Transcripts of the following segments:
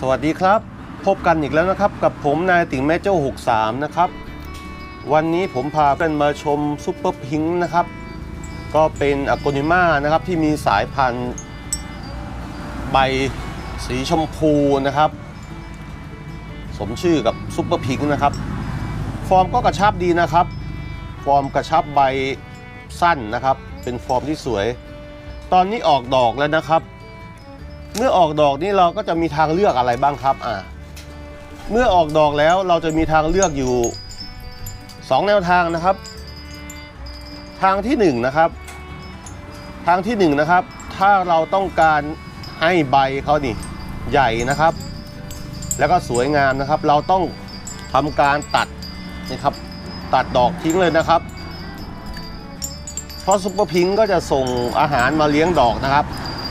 สวัสดีครับ พบกันอีกแล้วนะครับ กับผมนายติ่งแม่เจ้า 63 นะครับ วันนี้ผมพาเพื่อนมาชมซุปเปอร์พิงค์นะครับ ก็เป็นอ g กนิมานะครับที่มีสายพันธุ์ใบสีชมพูนะครับ สมชื่อกับซุปเปอร์พิงค์นะครับ ฟอร์มก็กระชับดีนะครับ ฟอร์มกระชับใบสั้นนะครับ เป็นฟอร์มที่สวย ตอนนี้ออกดอกแล้วนะครับ เมื่อออกดอกนี่เราก็จะมีทางเลือกอะไรบ้างครับอ่าเมื่อออกดอกแล้วเราจะมีทางเลือกอยู่ 2 แนวทางนะครับ ทางที่1นะครับ ทางที่1นนะครับ ถ้าเราต้องการให้ใบเขานี่ใหญ่นะครับ แล้วก็สวยงามนะครับ เราต้องทำการตัดนะครับ ตัดดอกทิ้งเลยนะครับ เพราะซุปเปอร์พิงค์ก็จะส่งอาหารมาเลี้ยงดอกนะครับ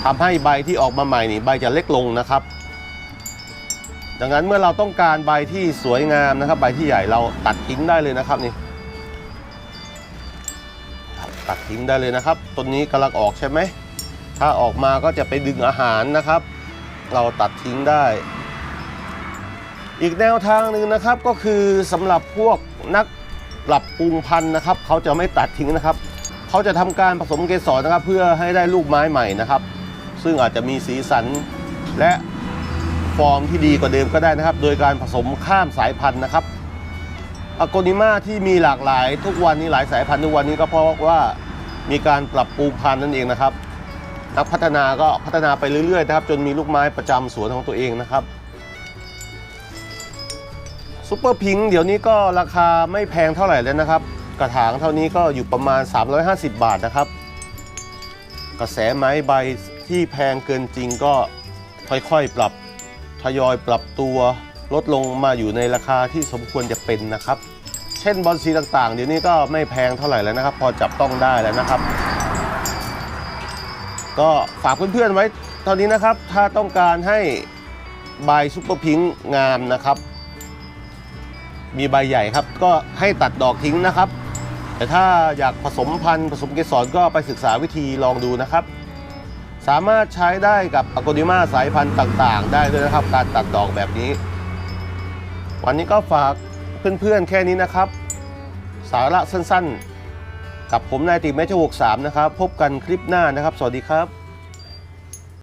ทำให้ใบที่ออกมาใหม่นี่ใบจะเล็กลงนะครับ ดังนั้นเมื่อเราต้องการใบที่สวยงามนะครับ ใบที่ใหญ่เราตัดทิ้งได้เลยนะครับนี่ตัดทิ้งได้เลยนะครับต้นนี้กำลังออกใช่ไหมถ้าออกมาก็จะไปดึงอาหารนะครับ เราตัดทิ้งได้ อีกแนวทางหนึ่งนะครับก็คือสำหรับพวกนักปรับปรุงพันธุ์นะครับ เขาจะไม่ตัดทิ้งนะครับ เขาจะทำการผสมเกสรนะครับ เพื่อให้ได้ลูกไม้ใหม่นะครับ ซึ่งอาจจะมีสีสันและฟอร์มที่ดีกว่าเดิมก็ได้นะครับ โดยการผสมข้ามสายพันธุ์นะครับอ g กนิมาที่มีหลากหลายทุกวันนี้หลายสายพันธุ์ทุกวันนี้ก็เพราะว่ามีการปรับปรุงพันธุ์นั่นเองนะครับ นักพัฒนาก็พัฒนาไปเรื่อยๆนะครับ จนมีลูกไม้ประจำสวนของตัวเองนะครับซูเปอร์พิงค์เดี๋ยวนี้ก็ราคาไม่แพงเท่าไหร่แล้วนะครับ กระถางเท่านี้ก็อยู่ประมาณ 350 บาทนะครับ กระแสไม้ใบ ที่แพงเกินจริงก็ค่อยๆปรับทยอยปรับตัวลดลงมาอยู่ในราคาที่สมควรจะเป็นนะครับ เช่นบอลซีต่างๆ เดี๋ยวนี้ก็ไม่แพงเท่าไหร่แล้วนะครับ พอจับต้องได้แล้วนะครับ ก็ฝากเพื่อนๆไว้เท่านี้นะครับ ถ้าต้องการให้ใบซูเปอร์พิงค์งามนะครับ มีใบใหญ่ครับ ก็ให้ตัดดอกทิ้งนะครับ แต่ถ้าอยากผสมพันธุ์ผสมเกสรก็ไปศึกษาวิธีลองดูนะครับ สามารถใช้ได้กับอโกดิมาสายพันธุ์ต่างๆ ได้ด้วยนะครับ การตัดดอกแบบนี้ วันนี้ก็ฝากเพื่อนๆแค่นี้นะครับ สาระสั้นๆ กับผมนายติเมชหกสามนะครับ พบกันคลิปหน้านะครับ สวัสดีครับ